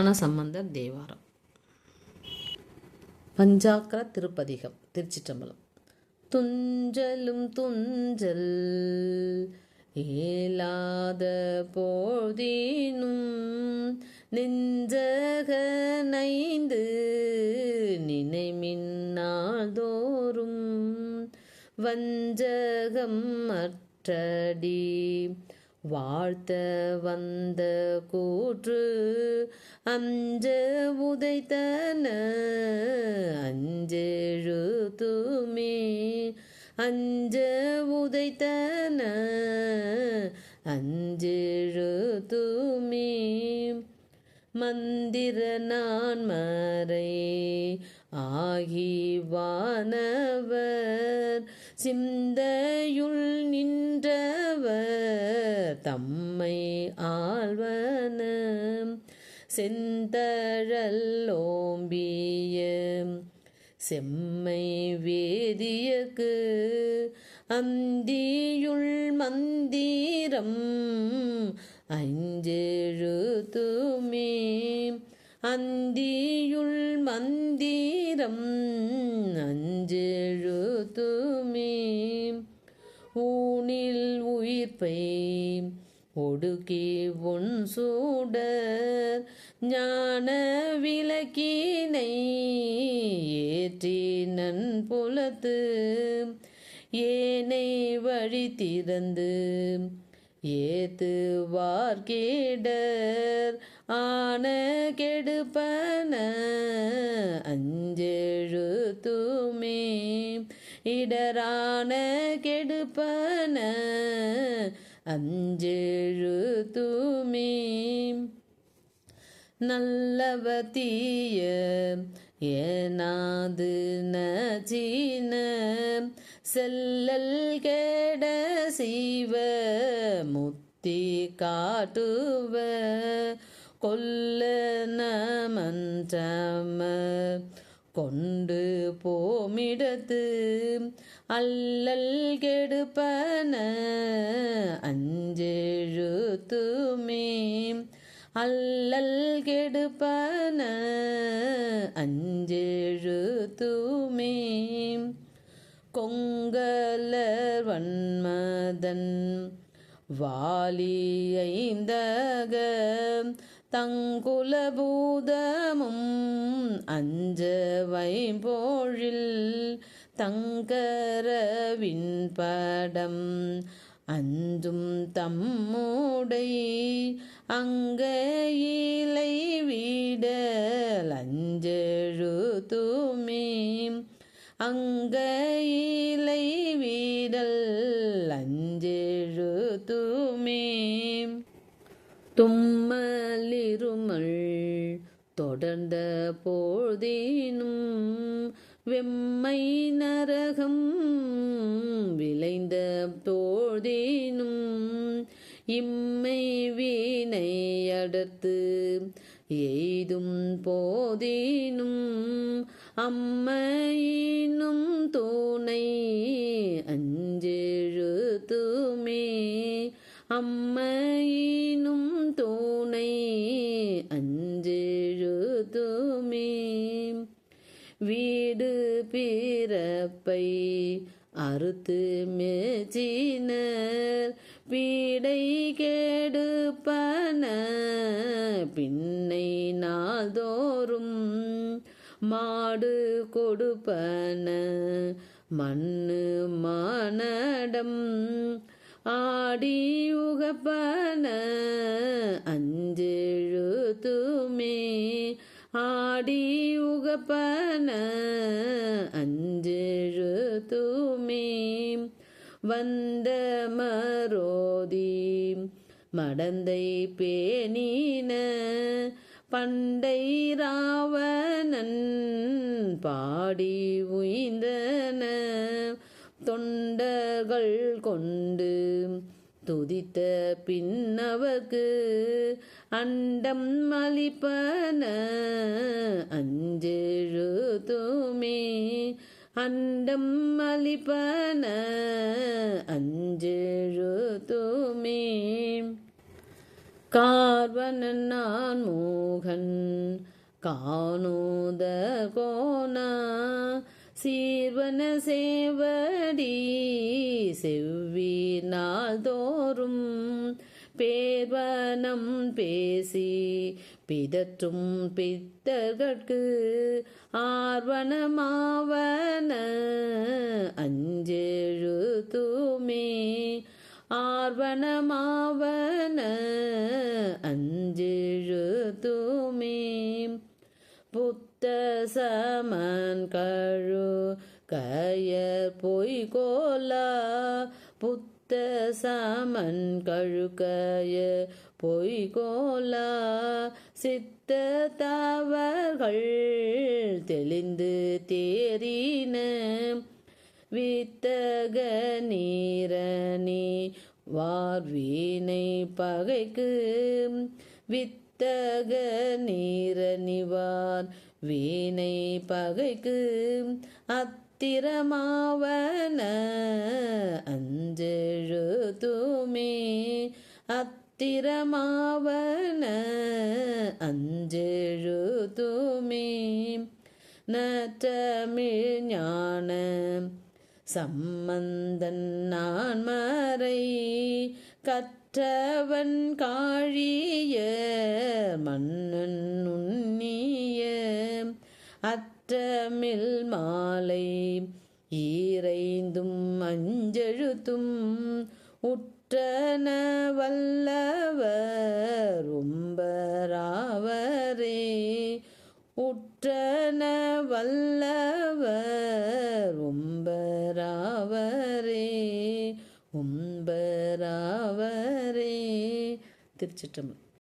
ஞான சம்பந்தர் தேவாரம். பஞ்சாக்கர திருப்பதிகம் திருச்சிற்றம்பலம். துஞ்சலும் துஞ்சல் ஏலாத போதினும் நெஞ்சகனைந்து நினைமின்னாள் தோறும் வஞ்சகம் அற்றடி வாழ்த்த வந்த கூற்று அஞ்ச உதைத்தன அஞ்செழு தூமே அஞ்ச உதைத்தன அஞ்செழு தூமே மந்திர நான் மறை ஆகி வானவர் சிந்தையுள் நின்றவர் தம்மை ஆழ்வன செந்தழல்லோம்பிய செம்மை வேதியக்கு அந்தியுள் மந்திரம் அஞ்செழுத்துமே அந்தியுள் மந்திரம் அஞ்செழுத்துமே ஊனில் உயிர்ப்பை ஒடுக்கி உன் சூடர். ஞான விளக்கினை ஏற்றி நன் புலத்து. ஏனை வழி திறந்து ஏத்து வார்கேடர் ஆன கெடுப்பன அஞ்செழுத்துமே. இடரான கெடுப்பன அஞ்செழுத்துமே. நல்லவ தீய ஏனாது நச்சீன செல்லல் கெட சீவ முத்தி காட்டுவ. கொல்ல நமன்றம கொண்டு போமிடத்து அல்லல் கெடுப்பன. அஞ்செழுத்துமே. அல்லல் கெடுப்பன. அஞ்செழுத்துமே. கொங்கலர் வன்மதன். வாலி ஐந்தக. தங்குலபூதமும் அஞ்ச வைம்போழில் தங்கரவின் படம். அஞ்சும் தம்மூடை அங்கையிலை வீடல் அஞ்செழு அஞ்செழுத்துமே அங்கையிலை வீடல் அஞ்செழு அஞ்செழுத்துமே தும் தொடர்ந்த போதேனும் வெம்மை நரகம் விளைந்த தோழினும் இம்மை வீணை அடர்த்து எய்தும் போதேனும் அம்மையினும் தூணை அஞ்செழுத்துமே அம்மையின் அறுத்து மேச்சினர் பீடை கேடுப்பன. பின்னை நாள்தோறும் மாடு கொடுப்பன. மண்ணு மானடம் ஆடி உகப்பன. அஞ்செழுத்துமே ஆடி உகப்பன அஞ்செழுத்துமே வந்த மரோதி மடந்தை பேணின பண்டை ராவணன் பாடி உய்ந்தன தொண்டர்கள் கொண்டு துதித்த பின்னவர்க்கு அண்டம் மலிப்பன. அளிப்பன தூமே அண்டம் மலிப்பன. அளிப்பன தூமே. கார்வனன் நான் மோகன் காணோத கோணா. சீர்வன சேவடி செவ்வி நாள்தோறும் பேர்வனம் பேசி பிதற்றும் பித்தர்கட்கு ஆர்வனமாவன அஞ்செழுத்துமே ஆர்வனமாவன சமன் கழுக்கய பொய்கோலா சித்த தவர்கள் தெளிந்து தேறின வித்தக நீரணி வார்வீனை பகைக்கு வித்தக நீரணிவார் வீணை பகைக்கு அத் அத்திரமாவன அஞ்செழுத்துமே அத்திரமாவன அஞ்செழுத்துமே நற்றமிழ் ஞான சம்பந்தன் நான் மறை கற்றவன் காழிய மன்னன் உன்னி அற்றமில் மாலை ஈரைந்தும் அஞ்செழுத்தும் உற்றன வல்லவர் உம்பராவரே. உற்றன வல்லவர் உம்பராவரே. உம்பராவரே. திருச்சிற்றம்பலம்.